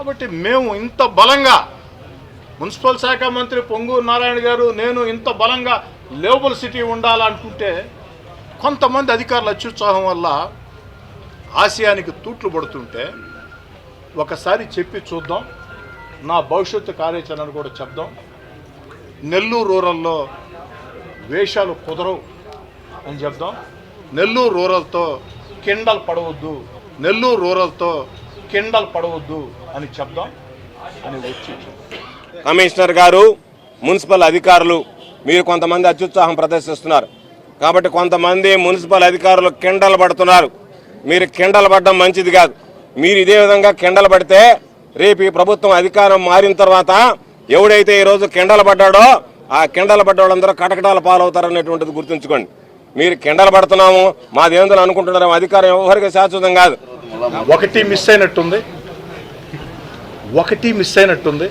కాబట్టి మేము ఇంత బలంగా మున్సిపల్ శాఖ మంత్రి పొంగూరు నారాయణ గారు నేను ఇంత బలంగా లేబుల్ సిటీ ఉండాలనుకుంటే కొంతమంది అధికారుల అత్యుత్సాహం వల్ల ఆశయానికి తూట్లు పడుతుంటే ఒకసారి చెప్పి చూద్దాం. నా భవిష్యత్తు కార్యాచరణను కూడా చెప్దాం. నెల్లూరు రూరల్లో వేషాలు కుదరవు అని చెప్దాం. నెల్లూరు రూరల్తో కిండల్ పడవద్దు. నెల్లూరు రూరల్తో కిండల్ పడవద్దు అని చెప్దాం అని వచ్చి కమిషనర్ గారు మున్సిపల్ అధికారులు మీరు కొంతమంది అత్యుత్సాహం ప్రదర్శిస్తున్నారు. కాబట్టి కొంతమంది మున్సిపల్ అధికారులు కిండలు పడుతున్నారు. మీరు కిండలు పడడం మంచిది కాదు. మీరు ఇదే విధంగా కిండలు పడితే రేపు ఈ ప్రభుత్వం అధికారం మారిన తర్వాత ఎవడైతే ఈరోజు కిండలు పడ్డాడో ఆ కిండలు పడ్డవాళ్ళందరూ కటకటాల పాలవుతారనేటువంటిది గుర్తుంచుకోండి. మీరు కిండలు పడుతున్నాము మాదేందని అనుకుంటున్నారేమో అధికారం ఎవరికి శాశ్వతం కాదు. ఒకటి మిస్ అయినట్టుంది. ఒకటి మిస్ అయినట్టుంది.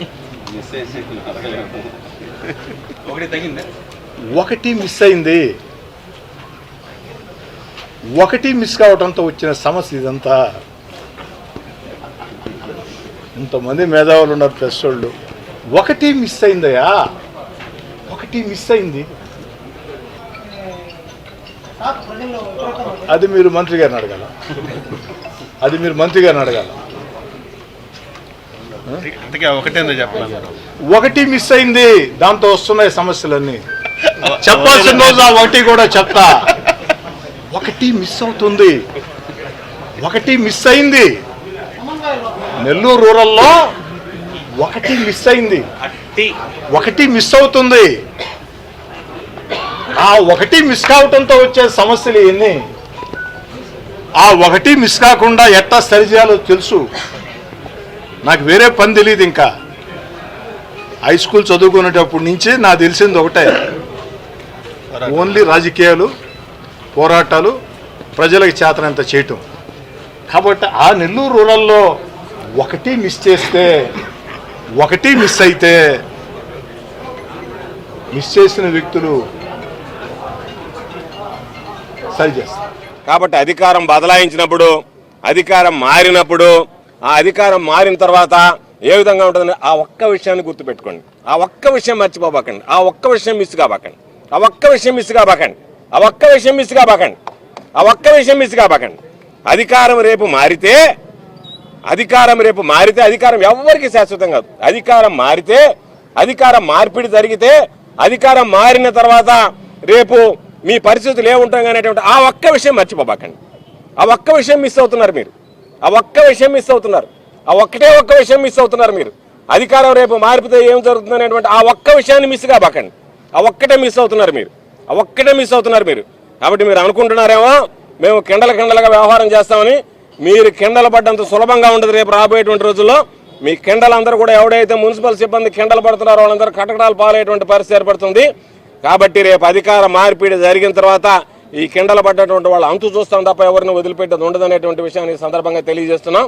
ఒకటి మిస్ అయింది. ఒకటి మిస్ కావడంతో వచ్చిన సమస్య ఇదంతా. ఇంతమంది మేధావులు ఉన్నారు ప్రెస్ వాళ్ళు ఒకటి మిస్ అయిందయ్యా ఒకటి మిస్ అయింది. అది మీరు మంత్రి గారిని అడగాల. అది మీరు మంత్రి గారిని అడగాల ఒకటి మిస్ అయింది. దాంతో వస్తున్నాయి సమస్యలన్నీ. చెప్పాల్సిన రోజు ఆ ఒకటి కూడా చెప్తా. ఒకటి మిస్ అవుతుంది. ఒకటి మిస్ అయింది. నెల్లూరు రూరల్లో ఒకటి మిస్ అయింది. ఒకటి మిస్ అవుతుంది. ఆ ఒకటి మిస్ కావటంతో వచ్చే సమస్యలు ఎన్ని? ఆ ఒకటి మిస్ కాకుండా ఎట్టా సరి చేయాలో తెలుసు. నాకు వేరే పని తెలియదు ఇంకా. హై స్కూల్ చదువుకునేటప్పటి నుంచి నాకు తెలిసింది ఒకటే. ఓన్లీ రాజకీయాలు పోరాటాలు ప్రజలకు చేతనంత చేయటం. కాబట్టి ఆ నెల్లూరు రూరల్లో ఒకటి మిస్ చేస్తే ఒకటి మిస్ అయితే మిస్ చేసిన వ్యక్తులు సరి చేస్తారు. కాబట్టి అధికారం బదలాయించినప్పుడు అధికారం మారినప్పుడు ఆ అధికారం మారిన తర్వాత ఏ విధంగా ఉంటుందని ఆ ఒక్క విషయాన్ని గుర్తుపెట్టుకోండి. ఆ ఒక్క విషయం మర్చిపోబాకండి. ఆ ఒక్క విషయం మిస్ కాబాకండి. ఆ ఒక్క విషయం మిస్ కాబాకండి. ఆ ఒక్క విషయం మిస్ కాబాకండి. ఆ ఒక్క విషయం మిస్ కాబాకండి. అధికారం రేపు మారితే అధికారం రేపు మారితే అధికారం ఎవరికి శాశ్వతం కాదు. అధికారం మారితే అధికారం మార్పిడి జరిగితే అధికారం మారిన తర్వాత రేపు మీ పరిస్థితులు ఏముంటాం అనేటువంటి ఆ ఒక్క విషయం మర్చిపోబాకండి ఆ ఒక్క విషయం మిస్ అవుతున్నారు మీరు. ఆ ఒక్క విషయం మిస్ అవుతున్నారు. ఆ ఒక్కటే ఒక్క విషయం మిస్ అవుతున్నారు మీరు. అధికారం రేపు మారిపోతే ఏం జరుగుతుంది అనేటువంటి ఆ ఒక్క విషయాన్ని మిస్ కాబాకండి ఆ ఒక్కటే మిస్ అవుతున్నారు మీరు. ఆ ఒక్కటే మిస్ అవుతున్నారు మీరు. కాబట్టి మీరు అనుకుంటున్నారేమో మేము కిండల కిండలుగా వ్యవహారం చేస్తామని మీరు కిండలు పడ్డంత సులభంగా ఉండదు రేపు రాబోయేటువంటి రోజుల్లో. మీ కిండలందరూ కూడా ఎవడైతే మున్సిపల్ సిబ్బంది కిండలు పడుతున్నారో వాళ్ళందరూ కటకటాలు పాలయ్యేటువంటి పరిస్థితి ఏర్పడుతుంది. కాబట్టి రేపు అధికార మార్పిడి జరిగిన తర్వాత ఈ కిండలు పడ్డటువంటి వాళ్ళు అంతు చూస్తాం తప్ప ఎవరిని వదిలిపెట్టేది ఉండదనేటువంటి విషయాన్ని సందర్భంగా తెలియజేస్తున్నాం.